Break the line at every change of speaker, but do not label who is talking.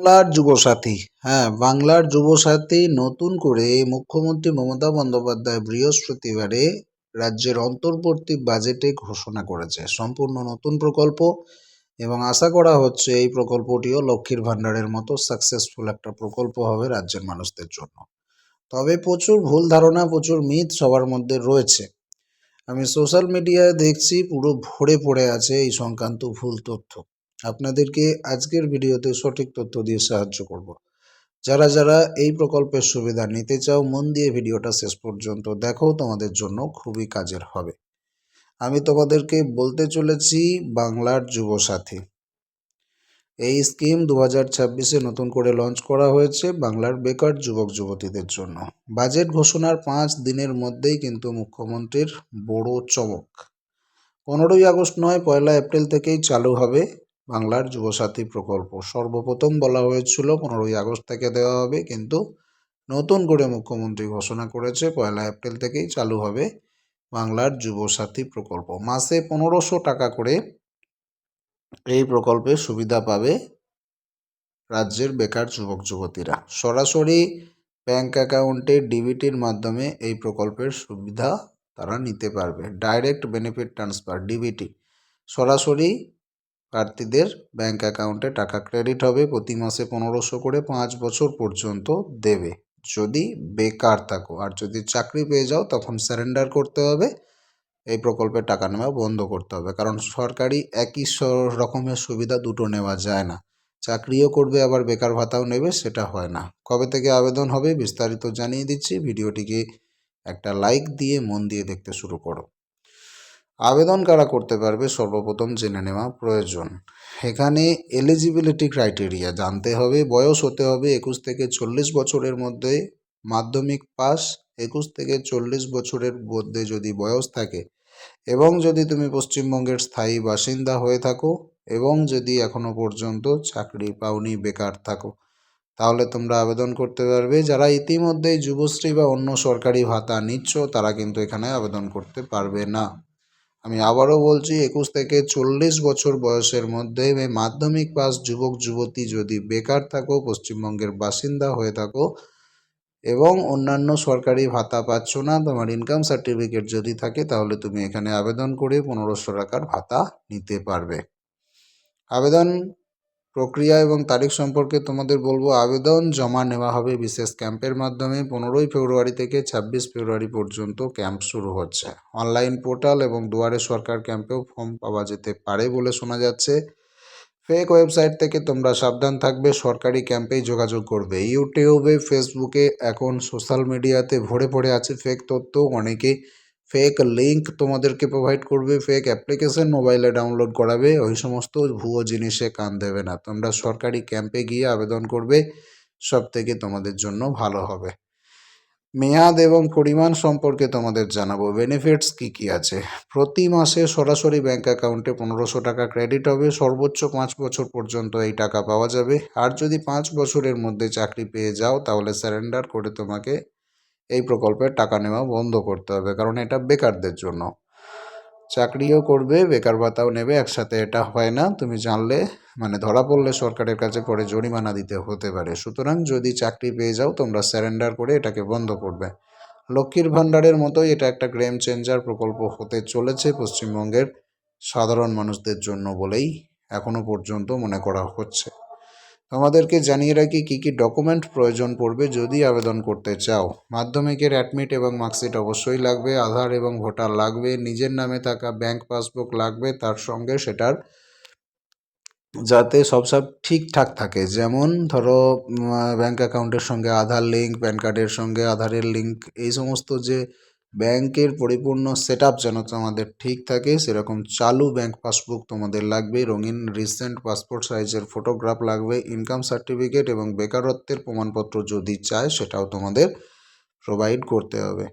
বাংলার যুবসাথী হ্যাঁ বাংলার যুবসাথী নতুন করে মুখ্যমন্ত্রী মমতা বন্দ্যোপাধ্যায় বৃহস্পতিবারে রাজ্যের অন্তর্বর্তী বাজেটে ঘোষণা করেছে। সম্পূর্ণ নতুন প্রকল্প এবং আশা করা হচ্ছে এই প্রকল্পটিও লক্ষ্মীর ভাণ্ডারের মতো সাকসেসফুল একটা প্রকল্প হবে রাজ্যের মানুষদের জন্য। তবে প্রচুর ভুল ধারণা, প্রচুর মিথ সবার মধ্যে রয়েছে। আমি সোশ্যাল মিডিয়ায় দেখছি, পুরো ভরে পড়ে আছে এই সংক্রান্ত ভুল তথ্য। আপনাদেরকে আজকের ভিডিওতে সঠিক তথ্য দিয়ে সাহায্য করব। যারা যারা এই প্রকল্পের সুবিধা নিতে চাও, মন দিয়ে ভিডিওটা শেষ পর্যন্ত দেখো, তোমাদের জন্য খুবই কাজের হবে। আমি তোমাদেরকে বলতে চলেছি বাংলার যুবসাথী। এই স্কিম দু হাজার নতুন করে লঞ্চ করা হয়েছে বাংলার বেকার যুবক, যুবতীদের জন্য। বাজেট ঘোষণার পাঁচ দিনের মধ্যেই কিন্তু মুখ্যমন্ত্রীর বড় চমক। পনেরোই আগস্ট নয়, পয়লা এপ্রিল থেকেই চালু হবে বাংলার যুবসাথী প্রকল্প। সর্বপ্রথম বলা হয়েছিল, পনেরোই আগস্ট থেকে দেওয়া হবে, কিন্তু নতুন করে মুখ্যমন্ত্রী ঘোষণা করেছে, পয়লা এপ্রিল থেকেই চালু হবে বাংলার যুবসাথী প্রকল্প। মাসে পনেরোশো টাকা করে এই প্রকল্পে সুবিধা পাবে রাজ্যের বেকার যুবক যুবতীরা। সরাসরি ব্যাংক অ্যাকাউন্টে ডিবিটির মাধ্যমে এই প্রকল্পের সুবিধা তারা নিতে পারবে। Direct benefit transfer, DBT. সরাসরি প্রার্থীদের ব্যাংক অ্যাকাউন্টে টাকা ক্রেডিট হবে, প্রতি মাসে পনেরোশো করে পাঁচ বছর পর্যন্ত দেবে। যদি বেকার থাকো আর যদি চাকরি পেয়ে যাও, তখন স্যারেন্ডার করতে হবে। এই প্রকল্পের টাকা নেওয়া বন্ধ করতে হবে। কারণ সরকারি একই রকমের সুবিধা দুটো নেওয়া যায় না। চাকরিও করবে, আবার বেকার ভাতাও নেবে, সেটা হয় না। কবে থেকে আবেদন হবে বিস্তারিত জানিয়ে দিচ্ছি। ভিডিওটিকে একটা লাইক দিয়ে, মন দিয়ে দেখতে শুরু করো। আবেদন কারা করতে পারবে সর্বপ্রথম জেনে নেওয়া প্রয়োজন। এখানে এলিজিবিলিটি ক্রাইটেরিয়া জানতে হবে, বয়স হতে হবে একুশ থেকে চল্লিশ বছরের মধ্যে, মাধ্যমিক পাস একুশ থেকে চল্লিশ বছরের মধ্যে যদি বয়স থাকে এবং যদি তুমি পশ্চিমবঙ্গের স্থায়ী বাসিন্দা হয়ে থাকো এবং যদি এখনও পর্যন্ত চাকরি পাওনি, বেকার থাকো, তাহলে তোমরা আবেদন করতে পারবে। যারা ইতিমধ্যেই যুবশ্রী বা অন্য সরকারি ভাতা নিচ্ছ, তারা কিন্তু এখানে আবেদন করতে পারবে না। আমি আবারও বলছি, একুশ থেকে চল্লিশ বছর বয়সের মধ্যে মাধ্যমিক পাস যুবক, যুবতী যদি বেকার থাকো, পশ্চিমবঙ্গের বাসিন্দা হয়ে থাকো এবং অন্যান্য সরকারি ভাতা পাচ্ছ না, তোমার ইনকাম সার্টিফিকেট যদি থাকে, তাহলে তুমি এখানে আবেদন করে পনেরোশো টাকার ভাতা নিতে পারবে। আবেদন প্রক্রিয়া এবং তারিখ সম্পর্কে তোমাদের বলব আবেদন। জমা নেওয়া হবে বিশেষ ক্যাম্পের মাধ্যমে। পনেরোই ফেব্রুয়ারি থেকে ছাব্বিশ ফেব্রুয়ারি পর্যন্ত ক্যাম্প শুরু হচ্ছে। অনলাইন পোর্টাল এবং দুয়ারে সরকার ক্যাম্পেও ফর্ম পাওয়া যেতে পারে বলে শোনা যাচ্ছে। ফেক ওয়েবসাইট থেকে তোমরা সাবধান থাকবে, সরকারি ক্যাম্পেই যোগাযোগ করবে। ইউটিউবে, ফেসবুকে, এখন সোশ্যাল মিডিয়াতে ভরে পড়ে আছে ফেক তথ্য। অনেকে ফেক লিঙ্ক তোমাদেরকে প্রোভাইড করবে ফেক অ্যাপ্লিকেশন মোবাইলে ডাউনলোড করাবে, ওই সমস্ত ভুয়ো জিনিসে কান দেবে না। তোমরা সরকারি ক্যাম্পে গিয়ে আবেদন করবে, সব থেকে তোমাদের জন্য ভালো হবে। মেয়াদ এবং পরিমাণ সম্পর্কে তোমাদের জানাব। বেনিফিটস কী কী আছে? প্রতি মাসে সরাসরি ব্যাঙ্ক অ্যাকাউন্টে পনেরোশো টাকা ক্রেডিট হবে, সর্বোচ্চ পাঁচ বছর পর্যন্ত এই টাকা পাওয়া যাবে। আর যদি পাঁচ বছরের মধ্যে চাকরি পেয়ে যাও, তাহলে স্যারেন্ডার করে তোমাকে এই প্রকল্পের টাকা নেওয়া বন্ধ করতে হবে, কারণ এটা বেকারদের জন্য। চাকরিও করবে, বেকার ভাতাও নেবে, একসাথে এটা হয় না। তুমি জানলে মানে ধরা পড়লে সরকারের কাছে পরে জরিমানা দিতে হতে পারে। সুতরাং যদি চাকরি পেয়ে যাও, তোমরা স্যারেন্ডার করে এটাকে বন্ধ করবে। লক্ষ্মীর ভাণ্ডারের মতোই এটা একটা গ্রেম চেঞ্জার প্রকল্প হতে চলেছে পশ্চিমবঙ্গের সাধারণ মানুষদের জন্য বলেই এখনও পর্যন্ত মনে করা হচ্ছে। তোমাদেরকে জানিয়ে রাখি কী কী ডকুমেন্ট প্রয়োজন পড়বে যদি আবেদন করতে চাও। মাধ্যমিকের অ্যাডমিট এবং মার্কশিট অবশ্যই লাগবে, আধার এবং ভোটার লাগবে, নিজের নামে থাকা ব্যাংক পাসবুক লাগবে, তার সঙ্গে সেটার যাতে সব সব ঠিকঠাক থাকে। যেমন ধরো ব্যাংক অ্যাকাউন্টের সঙ্গে আধার লিঙ্ক, প্যান কার্ডের সঙ্গে আধারের লিঙ্ক, এই সমস্ত যে ব্যাংকের পরিপূর্ণ সেট আপ যেন তোমাদের ঠিক থাকে, সেরকম চালু ব্যাংক পাসবুক তোমাদের লাগবে রঙিন রিসেন্ট পাসপোর্ট সাইজের ফটোগ্রাফ লাগবে ইনকাম সার্টিফিকেট এবং বেকারত্বের প্রমাণপত্র যদি চায়, সেটাও তোমাদের প্রোভাইড করতে হবে।